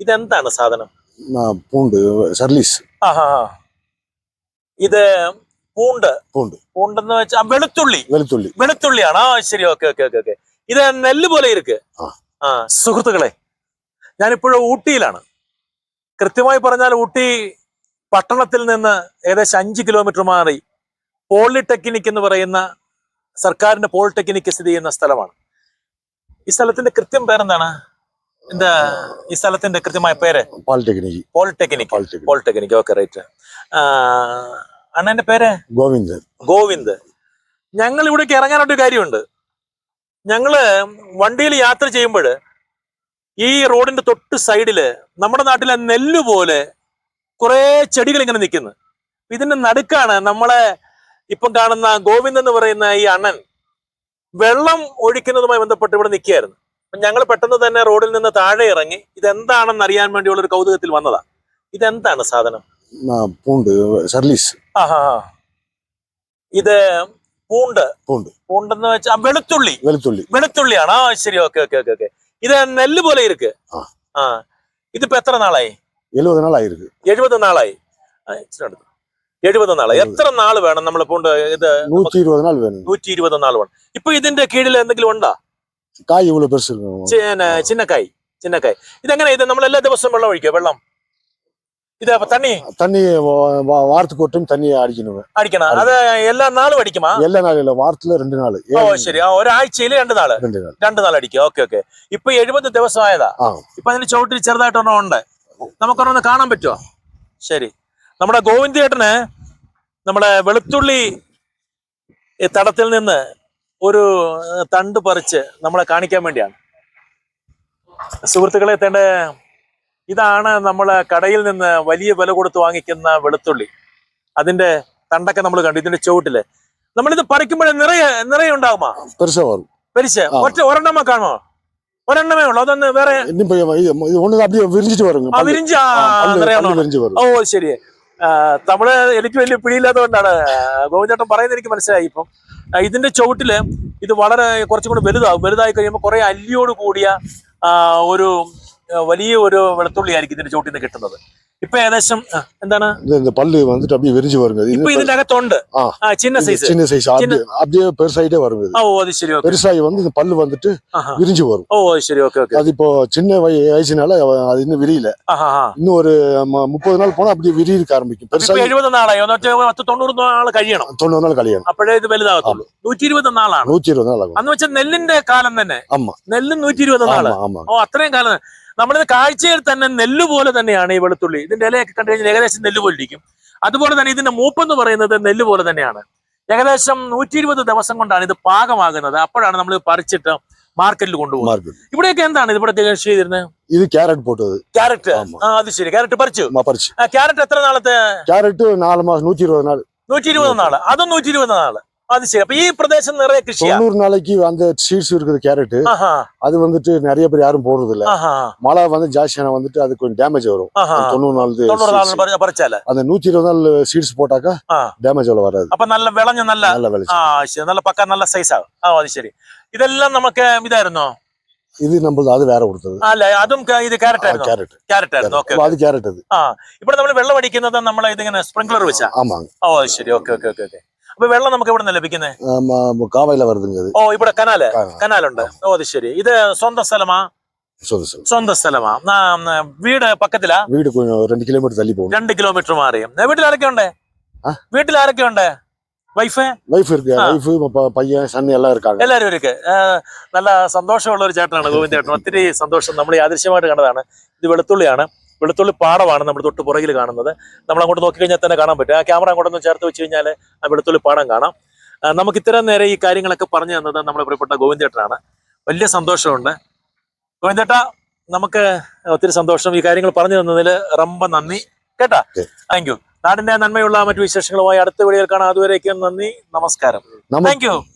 ഇതെന്താണ് സാധനം? പൂണ്ട്. സർലീസ്. ഇത് പൂണ്ട്. പൂണ്ട്. പൂണ്ടെന്ന് വെച്ചാൽ വെളുത്തുള്ളി. വെളുത്തുള്ളി. വെളുത്തുള്ളിയാണ്. ആ ശരി. Okay okay okay okay. ഇത് നെല്ല് പോലെ ഇരിക്ക്. ആ. സുഹൃത്തുക്കളെ ഞാനിപ്പോഴും ഊട്ടിയിലാണ്. കൃത്യമായി പറഞ്ഞാൽ ഊട്ടി പട്ടണത്തിൽ നിന്ന് ഏകദേശം അഞ്ച് കിലോമീറ്റർ മാറി പോളിടെക്നിക് എന്ന് പറയുന്ന സർക്കാരിന്റെ പോളിടെക്നിക് സ്ഥിതി ചെയ്യുന്ന സ്ഥലമാണ്. ഈ സ്ഥലത്തിന്റെ കൃത്യം പേരെന്താണ്? എന്താ ഈ സ്ഥലത്തിന്റെ കൃത്യമായ പേര്? Polytechnic. Polytechnic. Polytechnic. Okay right. അണ്ണന്റെ പേര്? ഗോവിന്ദ്. ഗോവിന്ദ്. ഞങ്ങൾ ഇവിടേക്ക് ഇറങ്ങാനൊരു കാര്യമുണ്ട്. ഞങ്ങൾ വണ്ടിയിൽ യാത്ര ചെയ്യുമ്പോൾ ഈ റോഡിന്റെ തൊട്ട് സൈഡിൽ നമ്മുടെ നാട്ടിലെ നെല്ല് പോലെ കുറെ ചെടികൾ ഇങ്ങനെ നിൽക്കുന്നു. ഇതിന്റെ നടുക്കാണ് നമ്മളെ ഇപ്പം കാണുന്ന ഗോവിന്ദ് എന്ന് പറയുന്ന ഈ അണ്ണൻ വെള്ളം ഒഴിക്കുന്നതുമായി ബന്ധപ്പെട്ട് ഇവിടെ നിൽക്കുകയായിരുന്നു. ഞങ്ങൾ പെട്ടെന്ന് തന്നെ റോഡിൽ നിന്ന് താഴെ ഇറങ്ങി ഇതെന്താണെന്ന് അറിയാൻ വേണ്ടിയുള്ള ഒരു കൗതുകത്തിൽ വന്നതാ. ഇതെന്താണ് സാധനം? പൂണ്ട് സർലീസ് ഇത് പൂണ്ട്. പൂണ്ട്. പൂണ്ടെന്ന് വെച്ചാൽ വെളുത്തുള്ളി. വെളുത്തുള്ളി. വെളുത്തുള്ളിയാണ്. ആ ശരി ഓക്കെ ഓക്കെ ഓക്കെ ഓക്കെ. ഇത് നെല്ല് പോലെ ഇരിക്ക്. ആ. ഇതിപ്പോ എത്ര നാളായി? എഴുപത് നാളായി എഴുപത് നാളായി. എഴുപത് നാൾ എത്ര നാൾ വേണം നമ്മൾ പൂണ്ട് ഇത് നൂറ്റി ഇരുപത് നാൾ വേണം. നൂറ്റി ഇരുപത് നാൾ വേണം. ഇപ്പൊ ഇതിന്റെ കീഴിൽ എന്തെങ്കിലും ഉണ്ടോ? காய் இவ்வளவு பெருசு இருக்கும் ചിന്ന- ചിന്നക്കായ് ചിന്നക്കായ് ഇതെങ്ങനെ ഇത് നമ്മൾ എല്ലാ ദിവസവും വെള്ളം ഒഴിക്കുക വെള്ളം ഇത് അപ്പൊ തണ്ണി தண்ணி வா- வா- வாரத்துக்கு ஒரு டைம் தண்ணி அடிக்கணும் അടിക്കണം അത് എല്ലാ നാളും അടിക്കുമാ எல்லா நாளும் இல்ல வாரத்துல ரெண்டு நாள் ഓ ശരി ആ ഒരാഴ്ചയിൽ രണ്ട് നാള് ரெண்டு நாள் രണ്ട് നാൾ അടിക്കുക ഓക്കെ ഓക്കെ ഇപ്പൊ എഴുപത് ദിവസമായതാ ആ ഇപ്പൊ അതിന് ചുവട്ടിൽ ചെറുതായിട്ടൊരെണ്ണം ഉണ്ട് നമുക്കൊരെണ്ണം കാണാൻ പറ്റുമോ ശരി നമ്മുടെ ഗോവിന്ദ് ചേട്ടന് നമ്മുടെ വെളുത്തുള്ളി ഈ തടത്തിൽ നിന്ന് ഒരു തണ്ട് പറിച്ച് നമ്മളെ കാണിക്കാൻ വേണ്ടിയാണ്. സുഹൃത്തുക്കളെ തന്നെ ഇതാണ് നമ്മൾ കടയിൽ നിന്ന് വലിയ വില കൊടുത്ത് വാങ്ങിക്കുന്ന വെളുത്തുള്ളി. അതിന്റെ തണ്ടൊക്കെ നമ്മൾ കണ്ടു ഇതിന്റെ ചുവട്ടിൽ. നമ്മളിത് പറിക്കുമ്പോഴേ നിറയെ നിറയെ ഉണ്ടാകുമോ പെരിശ ഒറ്റ ഒരെണ്ണമ കാണുമോ? ഒരെണ്ണമേ ഉള്ളൂ അതൊന്ന് വേറെ വരും. ഓ ശരി തമിഴ് എനിക്ക് വലിയ പിടിയില്ലാത്തതുകൊണ്ടാണ്. ഗോവിന്ദേട്ടൻ പറയുന്നത് എനിക്ക് മനസ്സിലായി ഇപ്പം. ഇതിന്റെ ചുവട്ടിൽ ഇത് വളരെ കുറച്ചും കൂടി വലുതാവും വലുതായി കഴിയുമ്പോൾ കുറെ അല്ലിയോട് കൂടിയ ഒരു വലിയ ഒരു വെളുത്തുള്ളിയായിരിക്കും ഇതിന്റെ ചുവട്ടിൽ നിന്ന് കിട്ടുന്നത്. ഇപ്പൊ ഏകദേശം ആ, എന്താണ് இது இந்த பல்லு வந்துட்டு அப்படியே விரிஞ்சு வருங்க இது ഇപ്പൊ ഇതിന്റെ അകത്തുണ്ട് ആ. ആ ചിന്ന இது സൈസ് சின்ன சைஸ் அப்படியே அப்படியே பெருசாயிட்டே வருங்க இது ഓ അത് ശരി ഓക്കെ பெருசாகி வந்து இந்த பல்லு வந்துட்டு விரிஞ்சு வரும் ഓ അത് ശരി ഓക്കെ ഓക്കെ அது இப்போ சின்ன வய- வயசுனால அது இன்னும் விரியல ആഹാ ആ இன்னும் ஒரு ம- முப்பது நாள் போனா அப்படியே விரியிருக்க ஆரம்பிக்கும் ഇപ്പൊ பெருசாகி എഴുപത് നാളായി ഒന്ന് ഒറ്റ പത്ത് തൊണ്ണൂറ് നാൾ കഴിയണം தொண்ணூறு நாள் கல்யாணம் അപ്പോഴേ ഇത് വലുതാകത്തുള്ളൂ നൂറ്റി ഇരുപത് നാളാണ് நூத்தி இருபது நாள் ஆகும் അന്ന് വെച്ചാൽ നെല്ലിന്റെ കാലം തന്നെ ஆமா നെല്ലും നൂറ്റി ഇരുപത് നാള് ஆமா ஆமா ഓ അത്രയും കാലം നമ്മളിത് കാഴ്ചയിൽ തന്നെ നെല്ല് പോലെ തന്നെയാണ് ഈ വെളുത്തുള്ളി. ഇതിന്റെ ഇലയൊക്കെ കണ്ടു കഴിഞ്ഞാൽ ഏകദേശം നെല്ല് പോലെ ഇരിക്കും. അതുപോലെ തന്നെ ഇതിന്റെ മൂപ്പെന്ന് പറയുന്നത് നെല്ല് പോലെ തന്നെയാണ്. ഏകദേശം നൂറ്റി ഇരുപത് ദിവസം കൊണ്ടാണ് ഇത് പാകമാകുന്നത്. അപ്പോഴാണ് നമ്മൾ പറിച്ചിട്ട് മാർക്കറ്റിൽ കൊണ്ടുപോകും ഇവിടെയൊക്കെ എന്താണ് ഇവിടെ കൃഷി ചെയ്തിരുന്നത്? ഇത് ക്യാരറ്റ് പോട്ടത് ക്യാരറ്റ് അത് ശരി. ക്യാരറ്റ് പറിച്ചു? പറിച്ചു. ക്യാരറ്റ് എത്ര നാളത്തെ? ക്യാരറ്റ് നാല് മാസം നൂറ്റി ഇരുപത് നാൾ. നൂറ്റി ഇരുപത് നാൾ. അതും നൂറ്റി ഇരുപത് നാൾ. അത് ശരി അപ്പൊ ഈ പ്രദേശം നിറയെ കൃഷിയാ தொண்ணூறு நாளைக்கு அந்த சீட்ஸ் இருக்குது கேரட் ആഹാ அது வந்துட்டு நிறைய பேர் யாரும் போடுறது இல்ல ആഹാ மழை வந்து ஜாஸ்தியான வந்துட்டு அது கொஞ்சம் டேமேஜ் வரும் ആഹാ தொண்ணூறு நாள் തൊണ്ണൂറ് seeds. നാൾ പറി- പറിച്ചാല് அந்த நூத்தி இருபது நாள் சீட்ஸ் போட்டாக்கா ആ டேமேஜ் அவ்வளவு வராது അപ്പൊ നല്ല വിളഞ്ഞ നല്ല நல்ல விளைச்சல் ആ ശരി നല്ല പക്ക നല്ല സൈസ് ആകും ആ അത് ശരി ഇതെല്ലാം നമുക്ക് ഇതായിരുന്നോ இது நம்மளது அது வேற கொடுத்தது അല്ല അതും ക- ഇത് ക്യാരറ്റ് ആയിരുന്നു கேரட் ക്യാരറ്റ് ആയിരുന്നു ഓക്കെ அது கேரட் அது ആ ഇവിടെ നമ്മൾ വെള്ളം അടിക്കുന്നത് നമ്മൾ ഇതിങ്ങനെ സ്പ്രിംഗ്ലർ വെച്ചാ ஆமாங்க ഓ അത് ശരി ഓക്കെ ഓക്കെ ഓക്കെ ഓക്കെ അപ്പൊ വെള്ളം നമുക്ക് ഇവിടെ നിന്ന് ലഭിക്കുന്നത് ஆமா, காவாயில வருதுங்க அது ഓ ഇവിടെ കനാല് ஆ, കനാലുണ്ട് ഓ അത് ശരി ഇത് സ്വന്തം സ്ഥലമാ சொல்லு சொல்லு സ്വന്തം സ്ഥലമാ ആ, ഉം, വീട് പക്കത്തിലാ வீடு கொஞ்சம் ரெண்டு கிலோமீட்டர் தள்ளி போகணும் രണ്ട് കിലോമീറ്റർ മാറി ഏ, വീട്ടിൽ ആരൊക്കെ ഉണ്ട് ആ? വീട്ടിൽ ആരൊക്കെ ഉണ്ട് വൈഫ് வைஃப் இருக்கு ஆ. வைஃப் பையன் சன் எல்லாம் இருக்காங்க എല്ലാവരും ഇരിക്ക് ഏ, നല്ല സന്തോഷമുള്ള ഒരു ചേട്ടനാണ് ഗോവിന്ദ ചേട്ടൻ ഒത്തിരി സന്തോഷം നമ്മൾ യാദൃശ്യമായിട്ട് കണ്ടതാണ് ഇത് വെളുത്തുള്ളിയാണ് വെളുത്തുള്ളി പാടമാണ് നമ്മൾ തൊട്ട് പുറകിൽ കാണുന്നത്. നമ്മൾ അങ്ങോട്ട് നോക്കിക്കഴിഞ്ഞാൽ തന്നെ കാണാൻ പറ്റും. ആ ക്യാമറ അങ്ങോട്ടൊന്ന് ചേർത്ത് വെച്ച് കഴിഞ്ഞാൽ ആ വെളുത്തുള്ളി പാടം കാണാം. നമുക്ക് ഇത്രയും നേരെ ഈ കാര്യങ്ങളൊക്കെ പറഞ്ഞു തന്നത് നമ്മുടെ പ്രിയപ്പെട്ട ഗോവിന്ദേട്ടനാണ്. വലിയ സന്തോഷമുണ്ട്. ഗോവിന്ദേട്ട നമുക്ക് ഒത്തിരി സന്തോഷം ഈ കാര്യങ്ങൾ പറഞ്ഞു തന്നതിൽ റമ്പ നന്ദി. കേട്ടാ? Thank you. നാടിന്റെ നന്മയുള്ള മറ്റു വിശേഷങ്ങളുമായി അടുത്ത വീഡിയോയിൽ കാണാം. അതുവരേക്കും നന്ദി. നമസ്കാരം. താങ്ക്